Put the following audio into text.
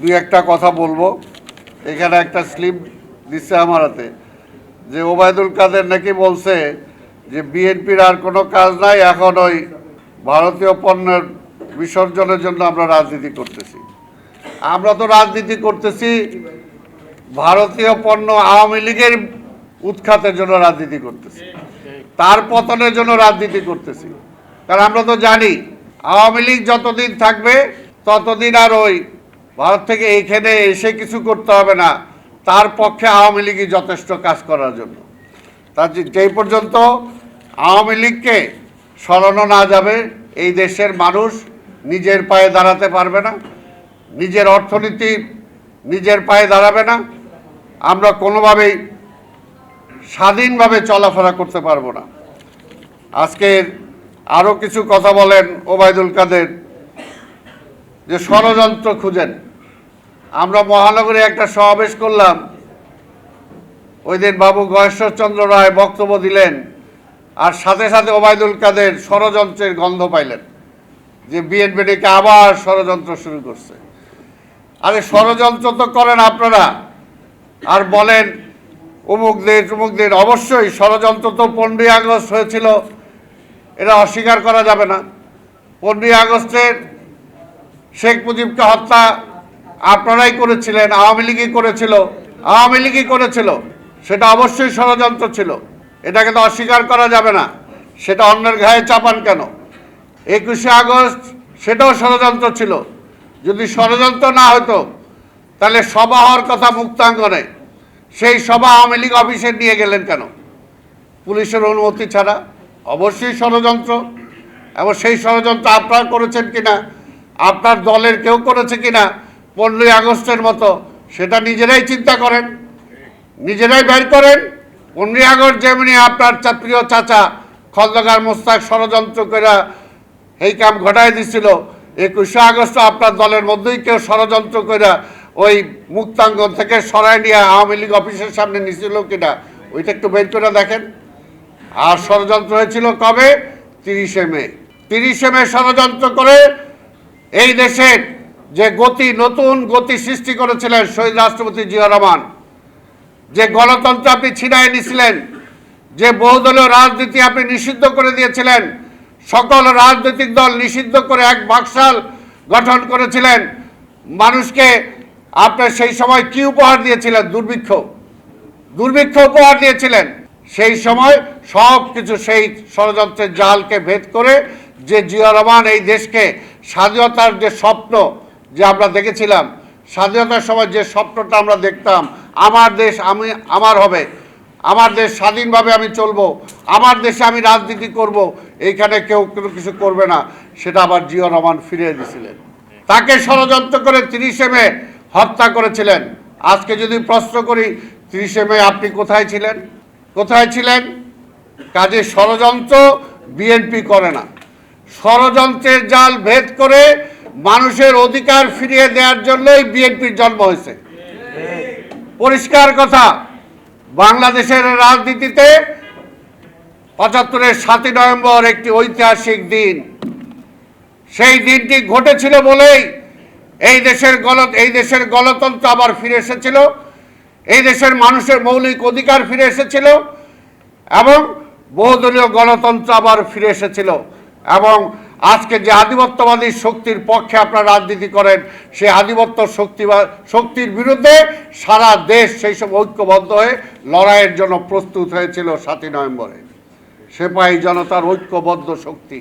দুই একটা কথা বলব। এখানে একটা স্লিপ দিচ্ছে আমার হাতে। যে ওবায়দুল কাদের নাকি বলছে যে, বিএনপির আর কোনো কাজ নাই, এখন ওই ভারতীয় পণ্যের বিসর্জনের জন্য আমরা রাজনীতি করতেছি। আমরা তো রাজনীতি করতেছি ভারতীয় পণ্য আওয়ামী লীগের উৎখাতের জন্য রাজনীতি করতেছি। তার পতনের জন্য রাজনীতি করতেছি। কারণ আমরা তো জানি, আওয়ামী লীগ যতদিন থাকবে, ততদিন আর ওই ভারত থেকে এইখানে এসে কিছু করতে হবে না। তার পক্ষে আওয়ামী লীগই যথেষ্ট কাজ করার জন্য। তার যেই পর্যন্ত আওয়ামী লীগকে সরানো না যাবে, এই দেশের মানুষ নিজের পায়ে দাঁড়াতে পারবে না। নিজের অর্থনীতি নিজের পায়ে দাঁড়াবে না। আমরা কোনোভাবেই স্বাধীনভাবে চলাফেরা করতে পারব না। আজকে আরও কিছু কথা বলেন ওবায়দুল কাদের, যে ষড়যন্ত্র খুঁজেন। আমরা মহানগরে একটা সমাবেশ করলাম। ওই দিন বাবু গয়েশ্বরচন্দ্র রায় বক্তব্য দিলেন আর সাথে সাথে ওবায়দুল কাদের ষড়যন্ত্রের গন্ধ পাইলেন যে বিএনপি ডেকে আবার ষড়যন্ত্র শুরু করছে। আরে ষড়যন্ত্র তো করেন আপনারা। আর বলেন অমুক দেশ অমুক দেশ অবশ্যই ষড়যন্ত্র তো পনেরোই আগস্ট হয়েছিল, এটা অস্বীকার করা যাবে না। পনেরোই আগস্টের শেখ মুজিবকে হত্যা আপনারাই করেছিলেন, আওয়ামী লীগই করেছিল, আওয়ামী লীগই করেছিল, সেটা অবশ্যই ষড়যন্ত্র ছিল। এটাকে তো অস্বীকার করা যাবে না, সেটা অন্যের ঘায়ে চাপান কেন? একুশে আগস্ট সেটাও ষড়যন্ত্র ছিল। যদি ষড়যন্ত্র না হতো, তাহলে সভা হওয়ার কথা মুক্তাঙ্গনে, সেই সভা আওয়ামী লীগ অফিসে নিয়ে গেলেন কেন? পুলিশের অনুমতি ছাড়া অবশ্যই ষড়যন্ত্র, এবং সেই ষড়যন্ত্র আপনারা করেছেন কিনা, আপনার দলের কেউ করেছে কিনা পনেরোই আগস্টের মতো, সেটা নিজেরাই চিন্তা করেন, নিজেরাই বের করেন। পনেরোই আগস্ট যেমনি আপনার প্রিয় চাচা খন্দকার মোস্তাক ষড়যন্ত্র করে এই কাম ঘটাই দিছিল, একুশে আগস্ট আপনার দলের মধ্যেই কেউ ষড়যন্ত্র করে ওই মুক্তাঙ্গন থেকে সরাই নিয়ে আওয়ামী লীগ অফিসের সামনে নিছিল কিনা, ওইটা একটু বের করে দেখেন। আর ষড়যন্ত্র হয়েছিল কবে? তিরিশে মে। তিরিশে মে ষড়যন্ত্র করে এই দেশের যে গতি, নতুন গতি সৃষ্টি করেছিলেন শহীদ রাষ্ট্রপতি জিয়া রহমান, যে গণতন্ত্র আপনি ছিনায় নিছিলেন, যে বহুদলীয় রাজনীতি আপনি নিষিদ্ধ করে দিয়েছিলেন, সকল রাজনৈতিক দল নিষিদ্ধ করে এক বাকশাল গঠন করেছিলেন, মানুষকে আপনার সেই সময় কি উপহার দিয়েছিলেন? দুর্ভিক্ষ। দুর্ভিক্ষ উপহার দিয়েছিলেন। সেই সময় সব কিছু সেই ষড়যন্ত্রের জালকে ভেদ করে যে জিয়া রহমান এই দেশকে স্বাধীনতার যে স্বপ্ন যে আমরা দেখেছিলাম, স্বাধীনতার সময় যে স্বপ্নটা আমরা দেখতাম, আমার দেশ আমি, আমার হবে, আমার দেশ স্বাধীনভাবে আমি চলবো, আমার দেশে আমি রাজনীতি করব, এইখানে কেউ কোনো কিছু করবে না, সেটা আবার জিয়া রহমান ফিরিয়ে দিয়েছিলেন তাকে ষড়যন্ত্র করে তিরিশে মে হত্যা করেছিলেন। আজকে যদি প্রশ্ন করি, তিরিশে মে আপনি কোথায় ছিলেন? কোথায় ছিলেন? কাজে ষড়যন্ত্র বিএনপি করে না। ষড়যন্ত্রের জাল ভেদ করে মানুষের অধিকার ফিরিয়ে দেওয়ার জন্যই বিএনপির জন্ম হয়েছে। পরিষ্কার কথা, বাংলাদেশের রাজনীতিতে পঁচাত্তরের সাতই নভেম্বর একটি ঐতিহাসিক দিন। সেই দিনটি ঘটেছিল বলেই এই দেশের গণ এই দেশের গণতন্ত্র আবার ফিরে এসেছিল। এই দেশের মানুষের মৌলিক অধিকার ফিরে এসেছিল এবং বহুদলীয় গণতন্ত্র আবার ফিরে এসেছিল এবং আজকে যে আধিপত্যবাদী শক্তির পক্ষে আপনারা রাজনীতি করেন, সেই আধিপত্য শক্তি শক্তির বিরুদ্ধে সারা দেশ সেই সব ঐক্যবদ্ধ হয়ে লড়াইয়ের জন্য প্রস্তুত হয়েছিল সাতই নভেম্বরে। সেপাহী জনতার ঐক্যবদ্ধ শক্তি।